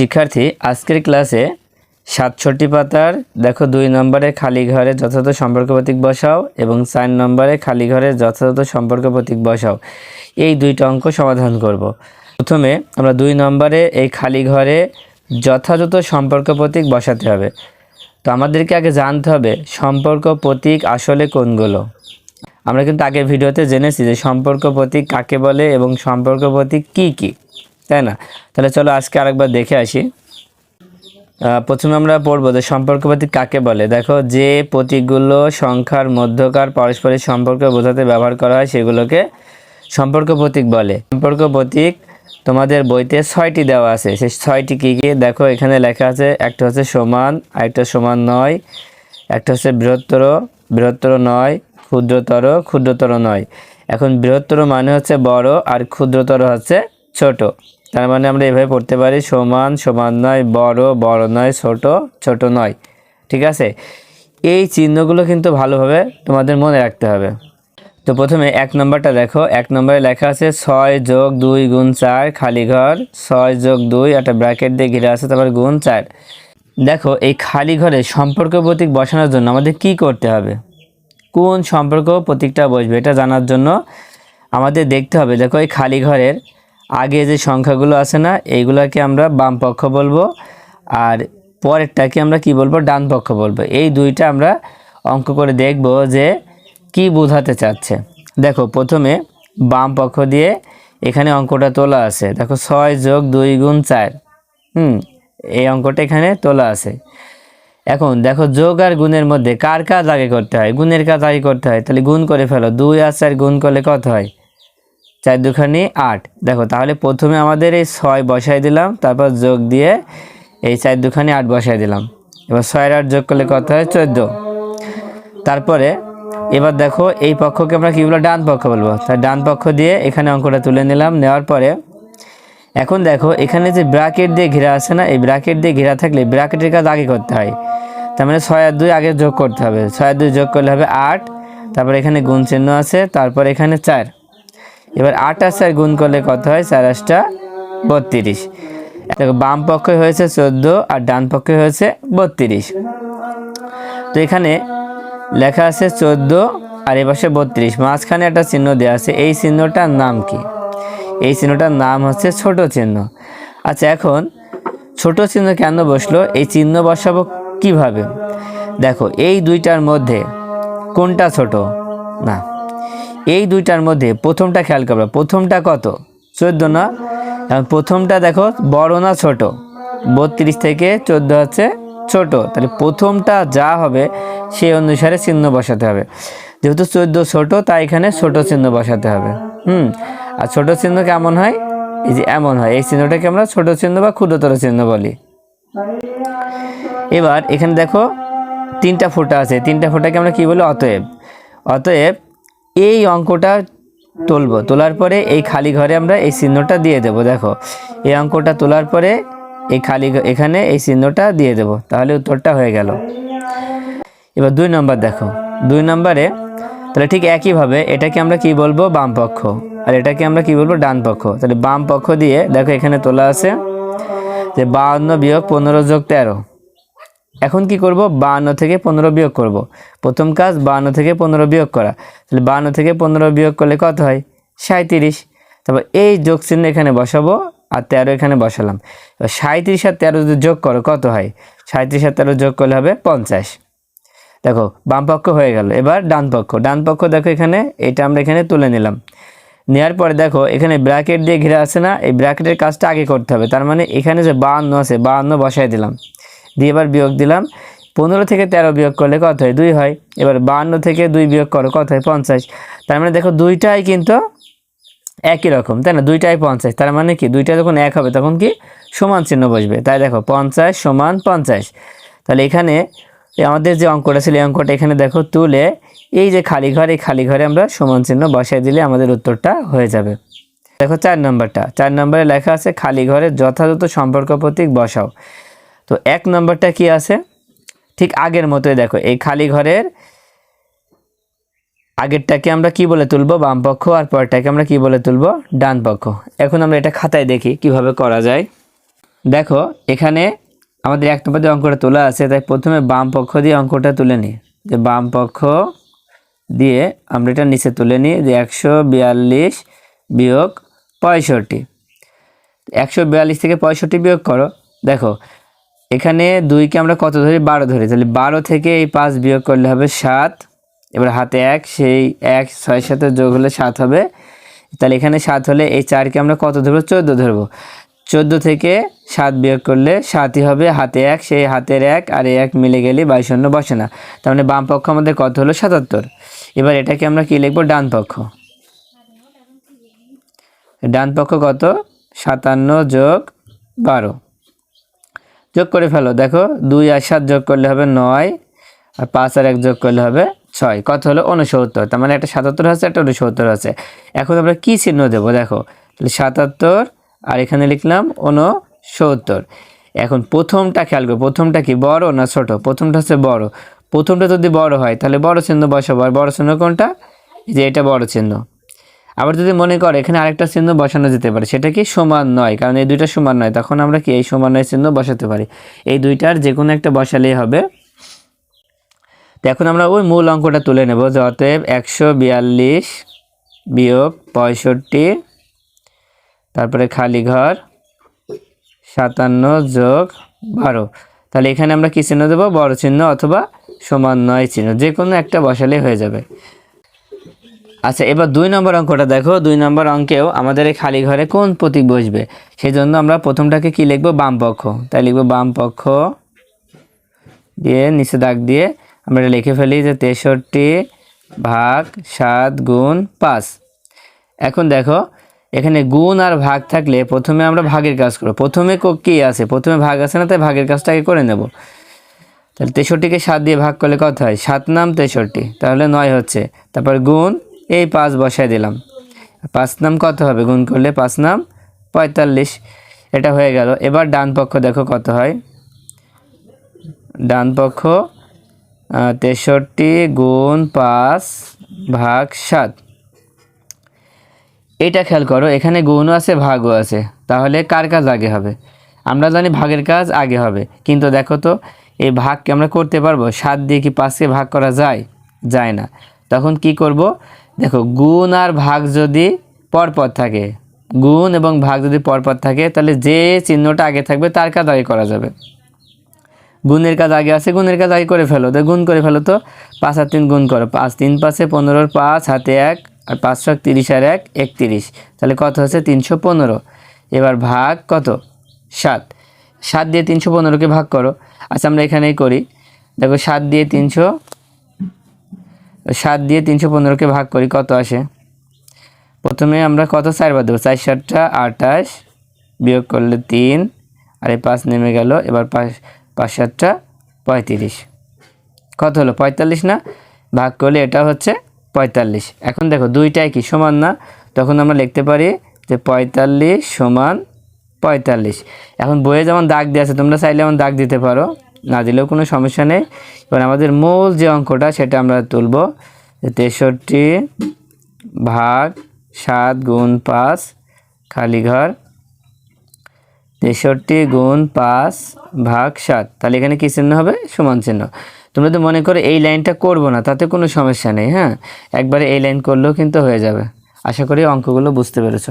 শিক্ষার্থী, আজকের ক্লাসে সাতষট্টি পাতার, দেখো দুই নম্বরে খালি ঘরে যথাযথ সম্পর্ক প্রতীক বসাও এবং চার নম্বরে খালি ঘরে যথাযথ সম্পর্ক প্রতীক বসাও। এই দুইটা অঙ্ক সমাধান করব। প্রথমে আমরা দুই নম্বরে এই খালি ঘরে যথাযথ সম্পর্ক প্রতীক বসাতে হবে। তো আমাদেরকে আগে জানতে হবে সম্পর্ক প্রতীক আসলে কোনগুলো। আমরা কিন্তু আগের ভিডিওতে জেনেছি যে সম্পর্ক প্রতীক কাকে বলে এবং সম্পর্ক প্রতীক কী কী। তাই না? তাহলে চলো আজকে আরেকবার দেখে আসি। প্রথমে আমরা পড়ব যে সম্পর্ক প্রতীক কাকে বলে? দেখো, যে প্রতীকগুলো সংখ্যার মধ্যকার পারস্পরিক সম্পর্ক বোঝাতে ব্যবহার করা হয়, সেগুলোকে সম্পর্ক প্রতীক বলে। সম্পর্ক প্রতীক তোমাদের বইতে ছয়টি দেওয়া আছে। সেই ছয়টি কী কী? দেখো, এখানে লেখা আছে, একটা হচ্ছে সমান, আরেকটা সমান নয়, একটা হচ্ছে বৃহত্তর বৃহত্তর নয়, ক্ষুদ্রতর ক্ষুদ্রতর নয়। এখন বৃহত্তর মানে হচ্ছে বড়, আর ক্ষুদ্রতর হচ্ছে ছোট। তার মানে আমরা এভাবে পড়তে পারি, সমান সমান নয়, বড় বড় নয়, ছোট ছোট নয়, ঠিক আছে? এই চিহ্নগুলো কিন্তু ভালোভাবে তোমাদের মনে রাখতে হবে। তো প্রথমে এক নম্বরটা দেখো, এক নম্বরে লেখা আছে ছয় যোগ দুই গুণ চার, খালি ঘর, ছয় যোগ দুই, একটা ব্র্যাকেট দিয়ে ঘিরে আছে, তারপর গুণ চার। দেখো, এই খালি ঘরে সম্পর্ক প্রতীক বসানোর জন্য আমাদের কি করতে হবে? কোন সম্পর্ক প্রতীকটা বসবে, এটা জানার জন্য আমাদের দেখতে হবে। দেখো, এই খালি ঘরের আগে যে সংখ্যাগুলো আছে না, এইগুলোকে আমরা বাম পক্ষ বলব, আর পরেরটাকে আমরা কি বলব, ডান পক্ষ বলব। এই দুইটা আমরা অঙ্ক করে দেখব যে কি বোঝাতে চাচ্ছে। দেখো, প্রথমে বাম পক্ষ দিয়ে এখানে অঙ্কটা তোলা আছে। দেখো, ছয় যোগ দুই গুণ চার। হুম, এই অঙ্কটা এখানে তোলা আছে। এখন দেখো, যোগ আর গুণের মধ্যে কার কাজ আগে করতে হয়? গুণের কাজ আগে করতে হয়। তাহলে গুণ করে ফেলো। দুই আর চার গুণ করলে কত হয়? চার দুখানি আট। দেখো, তাহলে প্রথমে আমাদের এই ছয় বসাই দিলাম, তারপর যোগ দিয়ে এই চার দুখানি আট বসাই দিলাম। এবার ছয়ের আট যোগ করলে কত হয়? চোদ্দ। তারপরে এবার দেখো, এই পক্ষকে আমরা কী বলব? ডান পক্ষ বলব। তাই ডান পক্ষ দিয়ে এখানে অঙ্কটা তুলে নিলাম, নেওয়ার পরে এখন দেখো, এখানে যে ব্র্যাকেট দিয়ে ঘেরা আছে না, এই ব্র্যাকেট দিয়ে ঘেরা থাকলে ব্র্যাকেটের কাজ আগে করতে হয়। তার মানে ছয় আর দুই আগে যোগ করতে হবে। ছয় আর দুই যোগ করলে হবে আট। তারপর এখানে গুণ চিহ্ন আছে, তারপর এখানে চার। এবার আট আর গুণ করলে কত হয়? চার আটটা বত্রিশ। দেখো, বাম পক্ষে হয়েছে চোদ্দ আর ডান পক্ষে হয়েছে বত্রিশ। তো এখানে লেখা আছে চোদ্দ আর এ পাশে বত্রিশ। মাঝখানে একটা চিহ্ন দেওয়া আছে। এই চিহ্নটার নাম কি? এই চিহ্নটার নাম হচ্ছে ছোট চিহ্ন। আচ্ছা এখন ছোট চিহ্ন কেন বসল? এই চিহ্ন বসাবো কীভাবে? দেখো, এই দুইটার মধ্যে কোনটা ছোট? না এই দুইটার মধ্যে প্রথমটা খেয়াল করবে। প্রথমটা কত? চোদ্দ না? প্রথমটা দেখো, বড় না ছোট? বত্রিশ থেকে চোদ্দ হচ্ছে ছোট। তাহলে প্রথমটা যা হবে, সেই অনুসারে চিহ্ন বসাতে হবে। যেহেতু চোদ্দ ছোট, তাই এখানে ছোট চিহ্ন বসাতে হবে। হুম? আর ছোট চিহ্ন কেমন হয়? এই যে এমন হয়। এই চিহ্নটাকে আমরা ছোট চিহ্ন বা ক্ষুদ্রতর চিহ্ন বলি। এবার এখানে দেখো, তিনটা ফোঁটা আছে। তিনটা ফোঁটাকে আমরা কি বলি? অতএব। অতএব এই অঙ্কটা তুলবো। তোলার পরে এই খালি ঘরে আমরা এই চিহ্নটা দিয়ে দেব, দেখো। এই অঙ্কটা তোলার পরে এই খালি এখানে এই চিহ্নটা দিয়ে দেব, তাহলে উত্তরটা হয়ে গেল। এবার দুই নম্বর দেখো। দুই নম্বরে, তাহলে ঠিক একইভাবে এটাকে আমরা কি বলব? বাম পক্ষ। আর এটাকে আমরা কি বলব? ডান পক্ষ। তাহলে বাম পক্ষ দিয়ে, দেখো এখানে তোলা আছে যে বাহান্ন বিয়োগ পনেরো যোগ তেরো। এখন কি করব? বান্ন থেকে পনেরো বিয়োগ করব। প্রথম কাজ বান্ন থেকে পনেরো বিয়োগ করা। তাহলে বাহান্ন থেকে পনেরো বিয়োগ করলে কত হয়? সাঁত্রিশ তারপর এই যোগ চিহ্ন এখানে বসাবো আর তেরো এখানে বসালাম। এবার সাঁত্রিশ আর তেরো যদি যোগ করো, কত হয়? সাঁত্রিশ আর তেরো যোগ করলে হবে পঞ্চাশ। দেখো, বাম পক্ষ হয়ে গেল। এবার ডান পক্ষ। ডান পক্ষ দেখো এখানে, এটা আমরা এখানে তুলে নিলাম। নেওয়ার পরে দেখো, এখানে ব্র্যাকেট দিয়ে ঘিরে আছে না? এই ব্র্যাকেটের কাজটা আগে করতে হবে। তার মানে এখানে যে বাহান্ন আছে, বাহান্ন বসাই দিলাম। দিয়ে এবার বিয়োগ দিলাম। পনেরো থেকে তেরো বিয়োগ করলে কত হয়? দুই হয়। এবার বাহান্ন থেকে দুই বিয়োগ করো, কত হয়? পঞ্চাশ। তার মানে দেখো দুইটাই কিন্তু একই রকম, তাই না? দুইটাই পঞ্চাশ। তার মানে কি? দুইটা যখন এক হবে, তখন কি? সমান চিহ্ন বসবে। তাই দেখো, পঞ্চাশ সমান পঞ্চাশ। তাহলে এখানে আমাদের যে অঙ্কটা ছিল, এই অঙ্কটা এখানে দেখো তুলে এই যে খালি ঘর, এই খালি ঘরে আমরা সমান চিহ্ন বসাই দিলে আমাদের উত্তরটা হয়ে যাবে। দেখো চার নম্বরটা। চার নম্বরে লেখা আছে, খালি ঘরে যথাযথ সম্পর্ক প্রতীক বসাও। তো এক নম্বরটা কি আছে? ঠিক আগের মতোই দেখো, এই খালি ঘরের আগেরটাকে আমরা কি বলে তুলবো? বাম পক্ষ আর পরেরটাকে আমরা কি বলে তুলবো? ডান পক্ষ। এখন আমরা এটা খাতায় দেখি কীভাবে করা যায়। দেখো, এখানে আমাদের এক নম্বর দিয়ে অঙ্কটা তোলা আছে, তাই প্রথমে বাম পক্ষ দিয়ে অঙ্কটা তুলে নিই। যে বাম পক্ষ দিয়ে আমরা এটা নিচে তুলে নিই, যে একশো বিয়াল্লিশ বিয়োগ পঁয়ষট্টি। একশো বিয়াল্লিশ থেকে পঁয়ষট্টি বিয়োগ করো। দেখো এখানে দুইকে আমরা কত ধরি? বারো ধরি। তাহলে বারো থেকে এই পাঁচ বিয়োগ করলে হবে সাত। এবার হাতে এক, সেই এক, ছয়ের সাথে যোগ হলে সাত হবে। তাহলে এখানে সাত হলে এই চারকে আমরা কত ধরবো? চোদ্দ ধরবো। চোদ্দ থেকে সাত বিয়োগ করলে সাতই হবে। হাতে এক, সেই হাতের এক, আর এক মিলে গেলে বাইশ শূন্য বসে না। তার মানে বাম পক্ষ আমাদের কত হলো? সাতাত্তর। এবার এটাকে আমরা কি লিখব? ডান পক্ষ। ডান পক্ষ কত? সাতান্ন যোগ বারো। যোগ করে ফেলো। দেখো, দুই আর সাত যোগ করলে হবে নয়, আর পাঁচ আর এক যোগ করলে হবে ছয়। কত হলো? উনসত্তর তার মানে একটা সাতাত্তর আছে, একটা উনসত্তর আছে। এখন আমরা কি চিহ্ন দেবো? দেখো, তাহলে সাতাত্তর, আর এখানে লিখলাম উনসত্তর এখন প্রথমটা খেয়াল করো, প্রথমটা কি, বড় না ছোট? প্রথমটা হচ্ছে বড়। প্রথমটা যদি বড় হয়, তাহলে বড় চিহ্ন বসাবো। আর বড় চিহ্ন কোনটা? যে এটা বড় চিহ্ন। আবার যদি মনে করো এখানে আরেকটা চিহ্ন বসানো যেতে পারে, সেটা কি সমান নয়? কারণ এই দুইটা সমান নয়। তখন আমরা কি এই সমান নয় চিহ্ন বসাতে পারি? এই দুইটার যে কোনো একটা বসালেই হবে। তো এখন আমরা ওই মূল অঙ্কটা তুলে নেব, যে অতএব একশো বিয়াল্লিশ বিয়োগ পঁয়ষট্টি, তারপরে খালি ঘর, সাতান্ন যোগ বারো। তাহলে এখানে আমরা কী চিহ্ন দেবো? বড় চিহ্ন অথবা সমান নয় চিহ্ন। যে কোনো একটা বসালেই হয়ে যাবে। আচ্ছা এবার দুই নম্বর অঙ্কটা দেখো। দুই নম্বর অঙ্কেও আমাদের এই খালি ঘরে কোন প্রতীক বসবে? সেই জন্য আমরা প্রথমটাকে কি লিখব? বাম পক্ষ। তাই লিখব বাম পক্ষ দিয়ে নিচে দাগ দিয়ে আমরা এটা লিখে ফেলি যে তেষট্টি ভাগ সাত গুণ পাঁচ। এখন দেখো, এখানে গুণ আর ভাগ থাকলে প্রথমে আমরা ভাগের কাজ করব। প্রথমে কো- কি আছে? প্রথমে ভাগ আছে না? তাই ভাগের কাজটাকে করে নেব। তাহলে তেষট্টিকে সাত দিয়ে ভাগ করলে কত হয়? সাত নাম তেষট্টি। তাহলে নয় হচ্ছে। তারপর গুণ এই পাঁচ বসায় দিলাম। পাঁচ নাম কত হবে? গুণ করলে পাঁচ নাম পঁয়তাল্লিশ। এটা হয়ে গেল। এবার ডান পক্ষ দেখো কত হয়। ডান পক্ষ তেষট্টি গুণ পাঁচ ভাগ সাত। এটা খেয়াল করো, এখানে গুণও আছে, ভাগও আছে। তাহলে কার কাজ আগে হবে? আমরা জানি ভাগের কাজ আগে হবে। কিন্তু দেখো তো, এই ভাগকে আমরা করতে পারব? সাত দিয়ে কি পাঁচকে ভাগ করা যায়? যায় না। তখন কি করব? দেখো, গুণ আর ভাগ যদি পরপর থাকে, গুণ এবং ভাগ যদি পরপর থাকে, তাহলে যে চিহ্নটা আগে থাকবে তার কাজ আগে করা যাবে। গুণের কাজ আগে আছে, গুণের কাজ আগে করে ফেলো। তো গুণ করে ফেলো তো, পাঁচ আর তিন গুণ করো। পাঁচ, তিন, পাঁচে পনেরোর পাঁচ, হাতে এক, আর পাঁচশো তিরিশ আর এক, একত্রিশ। তাহলে কত হচ্ছে? তিনশো পনেরো। এবার ভাগ কত? সাত। সাত দিয়ে তিনশো পনেরোকে ভাগ করো। আচ্ছা আমরা এখানেই করি। দেখো, সাত দিয়ে তিনশো সাত দিয়ে তিনশো পনেরোকে ভাগ করি, কত আসে? প্রথমে আমরা কত চারবার দেবো? চার সাতটা আঠাশ বিয়োগ করলে তিন, আর এই পাঁচ নেমে গেল, এবার পাঁচ পাঁচ সাতটা পঁয়ত্রিশ। কত হলো? পঁয়তাল্লিশ না? ভাগ করলে এটা হচ্ছে পঁয়তাল্লিশ। এখন দেখো, দুইটাই কি? সমান না? তখন আমরা লিখতে পারি যে পঁয়তাল্লিশ সমান পঁয়তাল্লিশ। এখন বইয়ে যেমন দাগ দিয়ে আছে, তোমরা চাইলে যেমন দাগ দিতে পারো। না দিলেও কোনো সমস্যা নেই। এবার আমাদের মূল যে অঙ্কটা, সেটা আমরা তুলব। তেষট্টি ভাগ সাত গুণ পাঁচ খালি ঘর। তেষট্টি গুণ পাঁচ ভাগ সাত। তাহলে এখানে কী চিহ্ন হবে? সমান চিহ্ন। তোমরা তো মনে করো এই লাইনটা করব না, তাতে কোনো সমস্যা নেই হ্যাঁ? একবারে এই লাইন করলেও কিন্তু হয়ে যাবে। আশা করি অঙ্কগুলো বুঝতে পেরেছ।